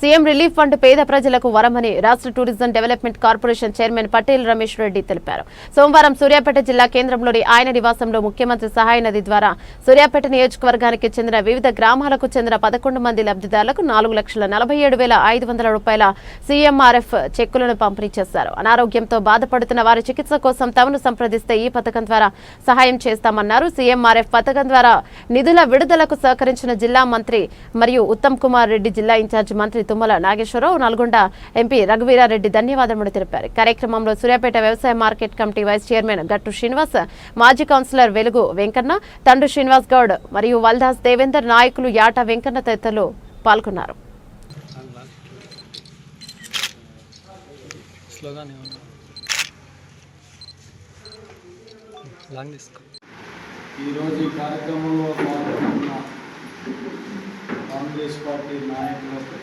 CM relief fund పేద ప్రజలకు వరమని రాష్ట్ర tourism development corporation chairman Patel Ramesh Reddy తెలిపారు. సోమవారం సూర్యాపేట జిల్లా కేంద్రంలోని ఆయన నివాసంలో ముఖ్యమంత్రి సహాయ నిధి ద్వారా సూర్యాపేట నియోజకవర్గానికి చెందిన వివిధ గ్రామాలకు చెందిన పదకొండు మంది లబ్ధిదారులకు నాలుగు లక్షల నలభై ఏడు వేల ఐదు వందల రూపాయల సీఎంఆర్ఎఫ్ చెక్కులను పంపిణీ చేశారు. అనారోగ్యంతో బాధపడుతున్న వారి చికిత్స కోసం తమను సంప్రదిస్తే ఈ పథకం ద్వారా సహాయం చేస్తామన్నారు. సీఎంఆర్ఎఫ్ పథకం ద్వారా నిధుల విడుదలకు సహకరించిన జిల్లా మంత్రి మరియు ఉత్తమ్ కుమార్ రెడ్డి జిల్లా ఇన్ఛార్జి మంత్రి తుమ్మల నాగేశ్వరరావు నల్గొండ ఎంపీ రఘువీరారెడ్డి ధన్యవాదములు తెలిపారు. కార్యక్రమంలో సూర్యాపేట వ్యవసాయ మార్కెట్ కమిటీ వైస్ చైర్మన్ గట్టు శ్రీనివాస్ మాజీ కౌన్సిలర్ వెలుగు వెంకన్న తండ్రి శ్రీనివాస్ గౌడ్ మరియు వల్దాస్ దేవేందర్ నాయకులు యాట వెంకన్న తదితరులు పాల్గొన్నారు. స్లోగానే ఉన్నా లాంగ్ తీసుకో ఈరోజు ఈ కార్యక్రమంలో పాల్గొన్న కాంగ్రెస్ పార్టీ నాయకులకు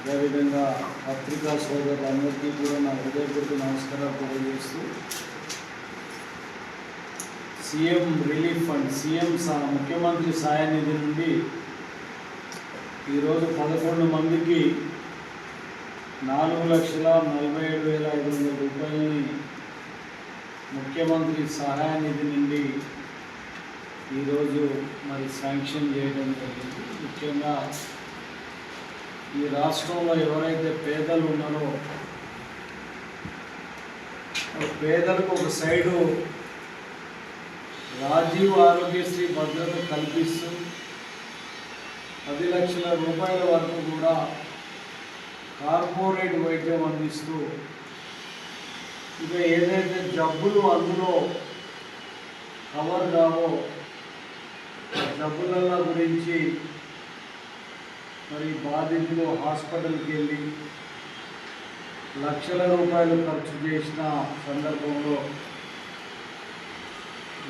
అదేవిధంగా పత్రికా సోదరులందరికీ కూడా నా హృదయపూర్వక నమస్కారాలు తెలియజేస్తూ సీఎం రిలీఫ్ ఫండ్ సీఎం సా ముఖ్యమంత్రి సాయ నిధి నుండి ఈరోజు పదకొండు మందికి నాలుగు లక్షల నలభై ఏడు వేల ఐదు వందల రూపాయలని ముఖ్యమంత్రి సహాయ నిధి నుండి ఈరోజు మరి శాంక్షన్ చేయడం జరిగింది. ముఖ్యంగా ఈ రాష్ట్రంలో ఎవరైతే పేదలు ఉన్నారో పేదలకు ఒక సైడు రాజీవ్ ఆరోగ్యశ్రీ భద్రత కల్పిస్తూ పది లక్షల రూపాయల వరకు కూడా కార్పొరేట్ వైద్యం అందిస్తూ ఇక ఏదైతే జబ్బులు అందులో కవర్ కావో ఆ గురించి మరి బాధితులు హాస్పిటల్కి వెళ్ళి లక్షల రూపాయలు ఖర్చు చేసిన సందర్భంలో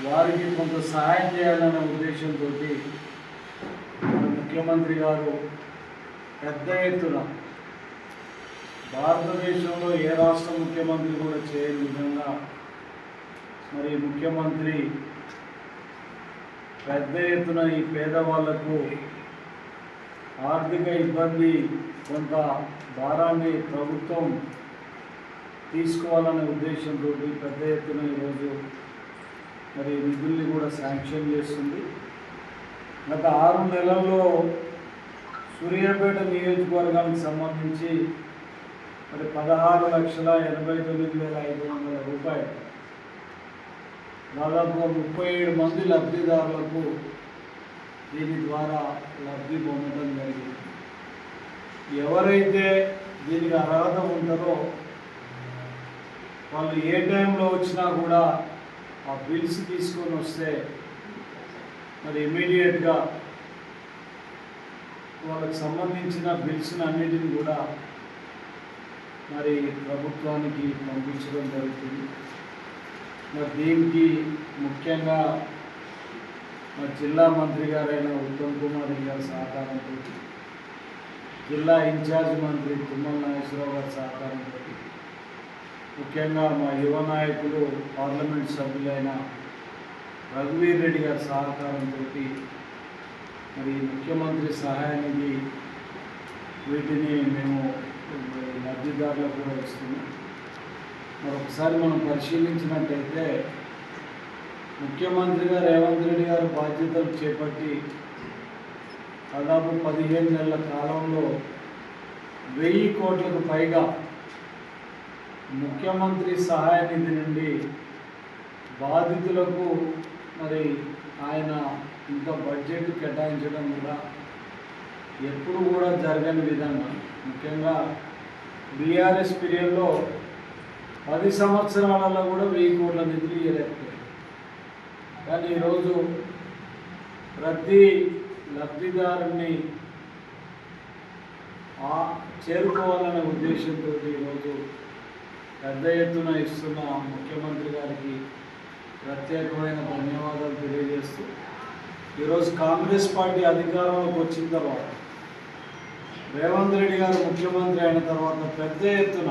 వారికి కొంత సహాయం చేయాలనే ఉద్దేశంతో ముఖ్యమంత్రి గారు పెద్ద ఎత్తున భారతదేశంలో ఏ రాష్ట్ర ముఖ్యమంత్రి కూడా చేయని విధంగా మరి ముఖ్యమంత్రి పెద్ద ఎత్తున ఈ పేదవాళ్ళకు ఆర్థిక ఇబ్బంది కొంత భారాన్ని ప్రభుత్వం తీసుకోవాలనే ఉద్దేశంతో పెద్ద ఎత్తున ఈరోజు మరి నిధుల్ని కూడా శాంక్షన్ చేస్తుంది. గత ఆరు నెలల్లో సూర్యాపేట నియోజకవర్గానికి సంబంధించి మరి పదహారు లక్షల ఎనభై తొమ్మిది వేల ఐదు వందల రూపాయలు దాదాపు ముప్పై ఏడు మంది లబ్ధిదారులకు దీని ద్వారా లబ్ధి పొందడం జరిగింది. ఎవరైతే దీనికి అర్హత ఉంటారో వాళ్ళు ఏ టైంలో వచ్చినా కూడా ఆ బిల్స్ తీసుకొని వస్తే మరి ఇమీడియట్గా వాళ్ళకి సంబంధించిన బిల్స్ అన్నిటిని కూడా మరి ప్రభుత్వానికి పంపించడం జరుగుతుంది. దీనికి ముఖ్యంగా మా జిల్లా మంత్రి గారైన ఉత్తమ్ కుమార్ రెడ్డి గారి సహకారంతో జిల్లా ఇన్ఛార్జ్ మంత్రి తుమ్మల నాగేశ్వరరావు గారి సహకారంతో ముఖ్యంగా మా యువ నాయకులు పార్లమెంట్ సభ్యులైన రఘువీర్ రెడ్డి గారి సహకారంతో మరి ముఖ్యమంత్రి సహాయానికి వీటిని మేము లబ్ధిదారులకు కూడా ఇస్తున్నాం. మరొకసారి మనం పరిశీలించినట్టయితే ముఖ్యమంత్రిగా రేవంత్ రెడ్డి గారు బాధ్యతలు చేపట్టి దాదాపు పదిహేను నెలల కాలంలో వెయ్యి కోట్లకు పైగా ముఖ్యమంత్రి సహాయ నిధి నుండి బాధితులకు మరి ఆయన ఇంకా బడ్జెట్ కేటాయించడం కూడా ఎప్పుడు కూడా జరగని విధంగా ముఖ్యంగా బీఆర్ఎస్ పీరియడ్లో పది సంవత్సరాలలో కూడా వెయ్యి కోట్ల నిధులు ఇవ్వలేకపోయారు. కానీ ఈరోజు ప్రతి లబ్ధిదారుని చేరుకోవాలనే ఉద్దేశంతో ఈరోజు పెద్ద ఎత్తున ఇస్తున్న ముఖ్యమంత్రి గారికి ప్రత్యేకమైన ధన్యవాదాలు తెలియజేస్తూ ఈరోజు కాంగ్రెస్ పార్టీ అధికారంలోకి వచ్చిన తర్వాత రేవంత్ రెడ్డి గారు ముఖ్యమంత్రి అయిన తర్వాత పెద్ద ఎత్తున